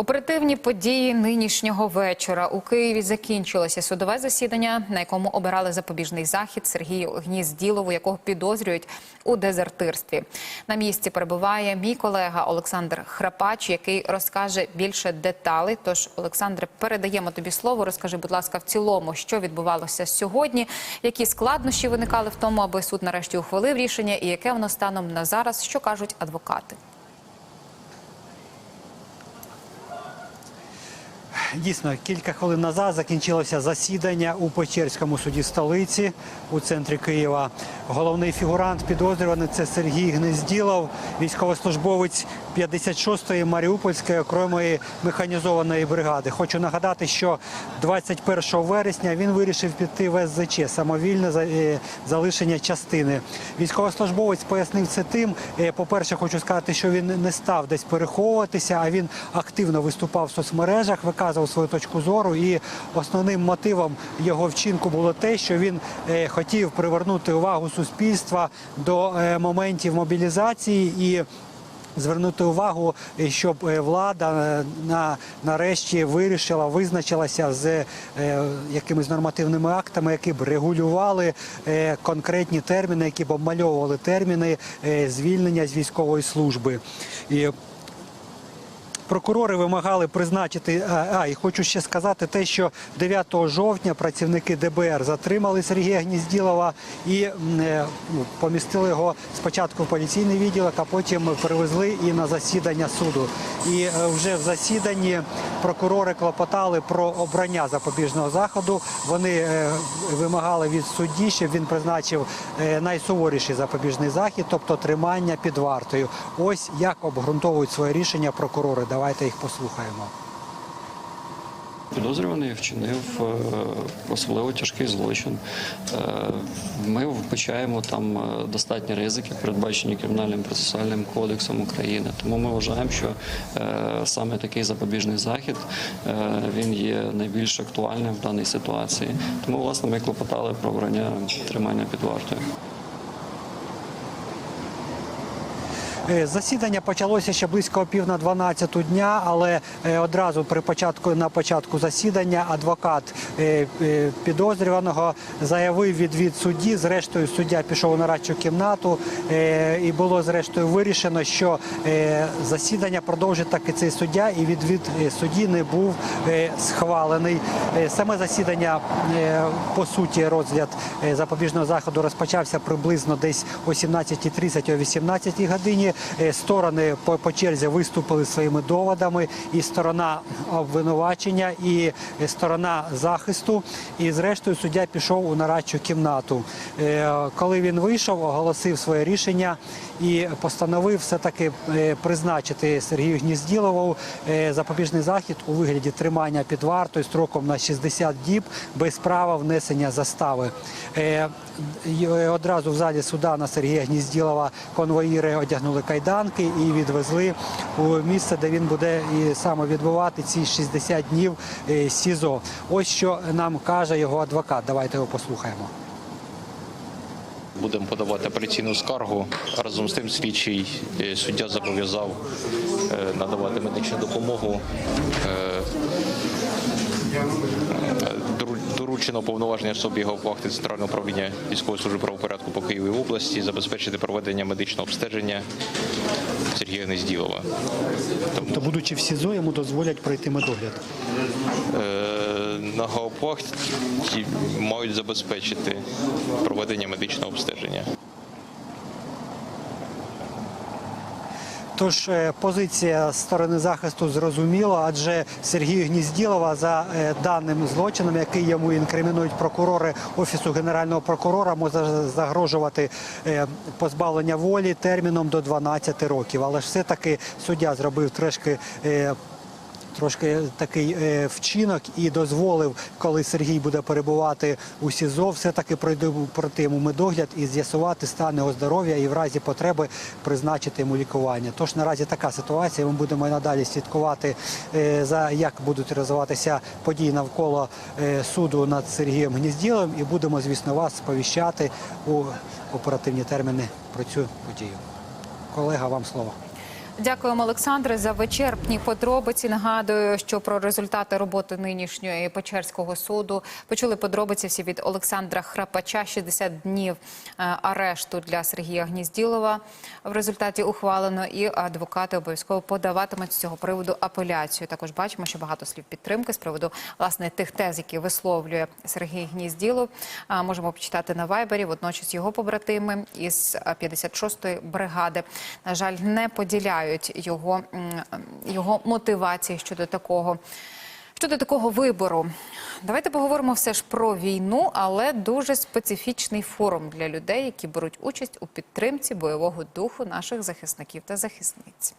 Оперативні події нинішнього вечора у Києві закінчилося судове засідання, на якому обирали запобіжний захід Сергію Гнізділову, якого підозрюють у дезертирстві. На місці перебуває мій колега Олександр Храпач, який розкаже більше деталей. Тож, Олександре, передаємо тобі слово. Розкажи, будь ласка, в цілому, що відбувалося сьогодні, які складнощі виникали в тому, аби суд нарешті ухвалив рішення, і яке воно станом на зараз, що кажуть адвокати. Дійсно, кілька хвилин назад закінчилося засідання у Печерському суді столиці у центрі Києва. Головний фігурант підозрюваний це Сергій Гнезділов, військовослужбовець 56-ї Маріупольської окремої механізованої бригади. Хочу нагадати, що 21 вересня він вирішив піти в СЗЧ самовільне е, залишення частини. Військовослужбовець пояснив це тим. е, По-перше, хочу сказати, що він не став десь переховуватися, а він активно виступав в соцмережах, виказував свою точку зору. І основним мотивом його вчинку було те, що він е, хотів привернути увагу суспільства до е, моментів мобілізації і. Звернути увагу, е, щоб влада на нарешті вирішила, визначилася з е, якимись нормативними актами, які б регулювали е, конкретні терміни, які б обмальовували терміни е, звільнення з військової служби. І Прокурори вимагали призначити. А, а і хочу ще сказати те, що 9 жовтня працівники ДБР затримали Сергія Гнізділова і е, ну, помістили його спочатку в поліційний відділок, а потім перевезли і на засідання суду. І е, вже в засіданні прокурори клопотали про обрання запобіжного заходу. Вони е, вимагали від судді, щоб він призначив е, найсуворіший запобіжний захід, тобто тримання під вартою. Ось як обґрунтовують своє рішення прокурори. Давайте їх послухаємо. Підозрюваний вчинив е, особливо тяжкий злочин. Е, Ми вбачаємо там е, достатні ризики, передбачені кримінальним процесуальним кодексом України. Тому ми вважаємо, що саме такий запобіжний захід він є найбільш актуальним в даній ситуації. Тому, власне, ми клопотали про обрання тримання під вартою. Е, Засідання почалося ще близько пів на 12 дня, але е, одразу при початку на початку засідання адвокат е, е, підозрюваного заявив відвід судді. Зрештою, суддя пішов у нарадчу кімнату, е, і було зрештою вирішено, що е, засідання продовжить таки цей суддя, і відвід е, судді не був е, схвалений. Е, Саме засідання е, по суті розгляд е, запобіжного заходу розпочався приблизно десь о 17.30 о 18 годині. Е, Сторони по, по черзі виступили своїми доводами, і сторона обвинувачення, і е, сторона захисту. І зрештою суддя пішов у нарадчу кімнату. Е, Коли він вийшов, оголосив своє рішення і постановив все-таки е, призначити Сергію Гнізділову запобіжний захід у вигляді тримання під вартою строком на 60 діб без права внесення застави. Одразу в залі суда на Сергія Гнізділова конвоїри одягнули кайданки і відвезли у місце, де він буде і саме відбувати ці 60 днів е, СІЗО. Ось що нам каже його адвокат. Давайте його послухаємо. Будемо подавати апеляційну скаргу. Разом з тим слідчий е, суддя зобов'язав е, надавати медичну допомогу. Доручено повноваження особі його вахти Центрального управління військової служби правопорядку по Києві області забезпечити проведення медичного обстеження Сергія Незділова. То, будучи в СІЗО, йому дозволять пройти медогляд. Е, На гауптвахті мають забезпечити проведення медичного обстеження. Тож е, позиція сторони захисту зрозуміла, адже Сергію Гнізділова за е, даним злочином, який йому інкримінують прокурори офісу генерального прокурора, може загрожувати е, позбавлення волі терміном до 12 років. Але ж все-таки суддя зробив трошки. Е, Трошки такий е, вчинок і дозволив, коли Сергій буде перебувати у СІЗО, все-таки пройти, пройти йому медогляд і з'ясувати стан його здоров'я і в разі потреби призначити йому лікування. Тож наразі така ситуація. Ми будемо і надалі слідкувати е, за як будуть розвиватися події навколо е, суду над Сергієм Гнізділом, і будемо, звісно, вас сповіщати у оперативні терміни про цю подію. Колега, вам слово. Дякуємо, Олександре, за вичерпні подробиці. Нагадую, що про результати роботи нинішньої Печерського суду почули подробиці всі від Олександра Храпача. 60 днів е, арешту для Сергія Гнізділова в результаті ухвалено. І адвокати обов'язково подаватимуть з цього приводу апеляцію. Також бачимо, що багато слів підтримки з приводу власне тих тез, які висловлює Сергій Гнізділов. Можемо почитати на вайбері. Водночас його побратими із а, 56-ї бригади на жаль не поділяють його, його мотивації щодо такого. Щодо такого вибору, давайте поговоримо все ж про війну, але дуже специфічний форум для людей, які беруть участь у підтримці бойового духу наших захисників та захисниць.